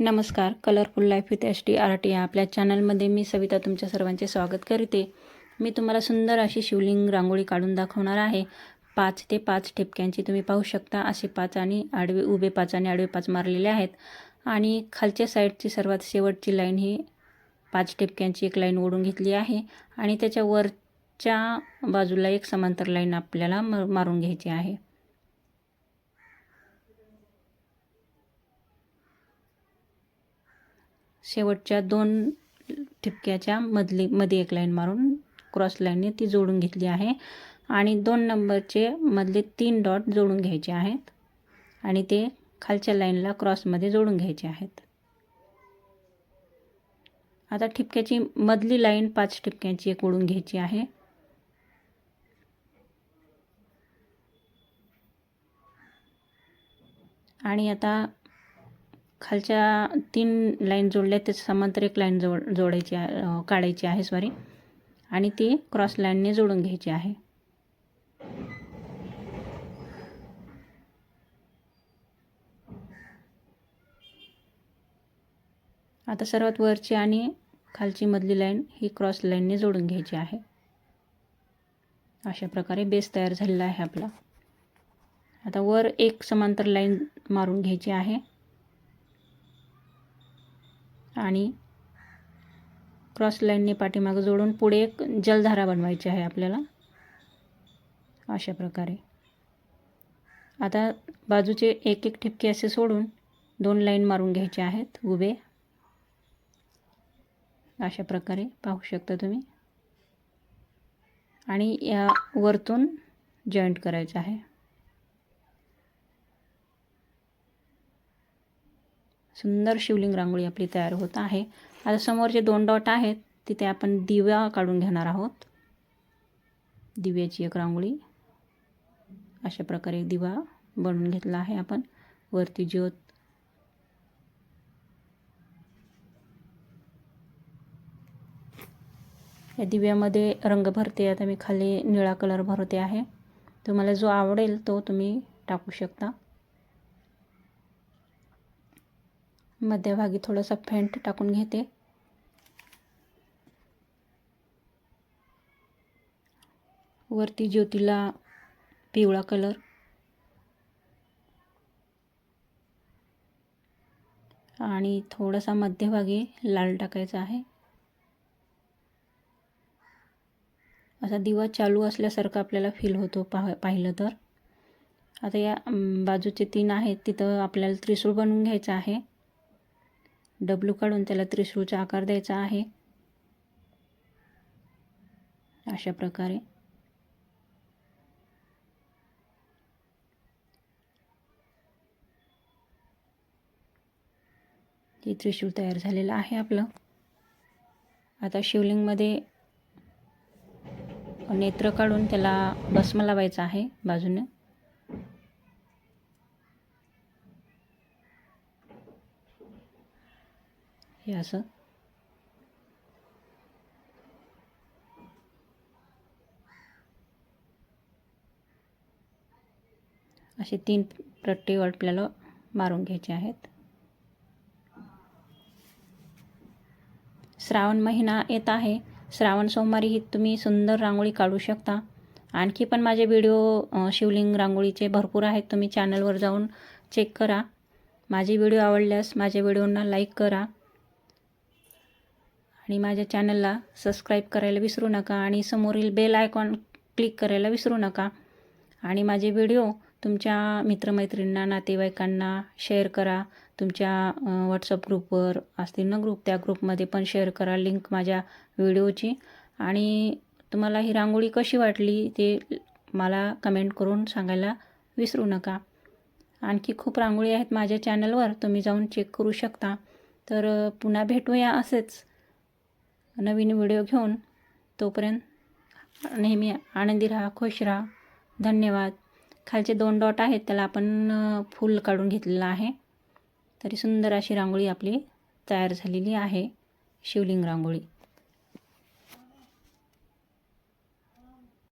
नमस्कार colourful life with S T R T या आपल्या चॅनलमध्ये मी सविता तुमच्या सर्वांचे स्वागत करते. मी तुम्हाला सुंदर अशी शिवलिंग रांगोळी काढून दाखवणार आहे. पाच ते पाच ठिपक्यांची तुम्ही पाहू शकता. असे पाच आणि आडवे उभे पाच आणि आडवे पाच मारलेले आहेत. आणि खालच्या साईडची सर्वात शेवटची लाईन ही पाच ठिपक्यांची एक लाईन ओढून घेतली आहे. आणि त्याच्या वरच्या बाजूला एक समांतर लाईन आपल्याला म मारून घ्यायची आहे. शेवटच्या दोन ठिपक्याच्या मधली मध्ये एक लाईन मारून क्रॉस लाईनने ती जोडून घेतली आहे. आणि दोन नंबरचे मधले तीन डॉट जोडून घ्यायचे आहेत. आणि ते खालच्या लाईनला क्रॉसमध्ये जोडून घ्यायचे आहेत. आता ठिपक्याची मधली लाईन पाच ठिपक्यांची एक ओढून घ्यायची आहे. आणि आता खालच्या तीन लाईन जोडल्या ते समांतर एक लाईन जोड जोडायची आहे काढायची आहे सॉरी आणि ती क्रॉस लाईनने जोडून घ्यायची आहे. आता सर्वात वरची आणि खालची मधली लाईन ही क्रॉस लाईनने जोडून घ्यायची आहे. अशा प्रकारे बेस तयार झालेला आहे आपला. आता वर एक समांतर लाईन मारून घ्यायची आहे. आणि क्रॉस लाईनने पाठीमागं जोडून पुढे एक जलधारा बनवायची आहे आपल्याला. अशा प्रकारे. आता बाजूचे एक एक ठिपके असे सोडून दोन लाईन मारून घ्यायचे आहेत उभे. अशा प्रकारे पाहू शकता तुम्ही. आणि या वरतून जॉईंट करायचं आहे. सुंदर शिवलिंग रांगोळी आपली तयार होत आहे. आता समोर जे दोन डॉट आहेत तिथे आपण दिवा काढून घेणार आहोत. दिव्याची एक रांगोळी. अशा प्रकारे दिवा बनवून घेतला आहे आपण. वरती ज्योत. या दिव्यामध्ये रंग भरते आता मी खाली निळा कलर भरते आहे. तुम्हाला जो आवडेल तो तुम्ही टाकू शकता. मध्यभागी थोडासा फेंट टाकून घेते. वरती ज्योतीला पिवळा कलर आणि थोडासा मध्यभागी लाल टाकायचा आहे. असा दिवा चालू असल्यासारखं आपल्याला फील होतो पाह पाहिलं तर. आता या बाजूचे तीन आहेत तिथं आपल्याला त्रिसूळ बनवून घ्यायचं आहे. डब्लू काढून त्याला त्रिशूळचा आकार द्यायचा आहे. अशा प्रकारे. हे त्रिशूळ तयार झालेलं आहे आपलं. आता शिवलिंगमध्ये नेत्र काढून त्याला भस्म लावायचा आहे बाजूने. हे असं. असे तीन पट्टी आपल्याला मारून घ्यायचे आहेत. श्रावण महिना येत आहे. श्रावण सोमवारी ही तुम्ही सुंदर रांगोळी काढू शकता. आणखी पण माझे व्हिडिओ शिवलिंग रांगोळीचे भरपूर आहेत. तुम्ही चॅनलवर जाऊन चेक करा. माझे व्हिडिओ आवडल्यास माझ्या व्हिडिओंना लाईक करा. आणि माझ्या चॅनलला सबस्क्राईब करायला विसरू नका आणि समोरील बेल आयकॉन क्लिक करायला विसरू नका. आणि माझे व्हिडिओ तुमच्या मित्रमैत्रिणींना नातेवाईकांना शेअर करा. तुमच्या व्हॉट्सअप ग्रुपवर असतील ना ग्रुप त्या ग्रुपमध्ये पण शेअर करा लिंक माझ्या व्हिडिओची. आणि तुम्हाला ही रांगोळी कशी वाटली ते मला कमेंट करून सांगायला विसरू नका. आणखी खूप रांगोळी आहेत माझ्या चॅनलवर तुम्ही जाऊन चेक करू शकता. तर पुन्हा भेटूया असेच. नवीन व्हिडिओ घेऊन तोपर्यंत नेहमी आनंदी राहा खुश राहा. धन्यवाद. खालचे दोन डॉट आहेत त्याला आपण फूल काढून घेतलेलं आहे. तरी सुंदर अशी रांगोळी आपली तयार झालेली आहे. शिवलिंग रांगोळी.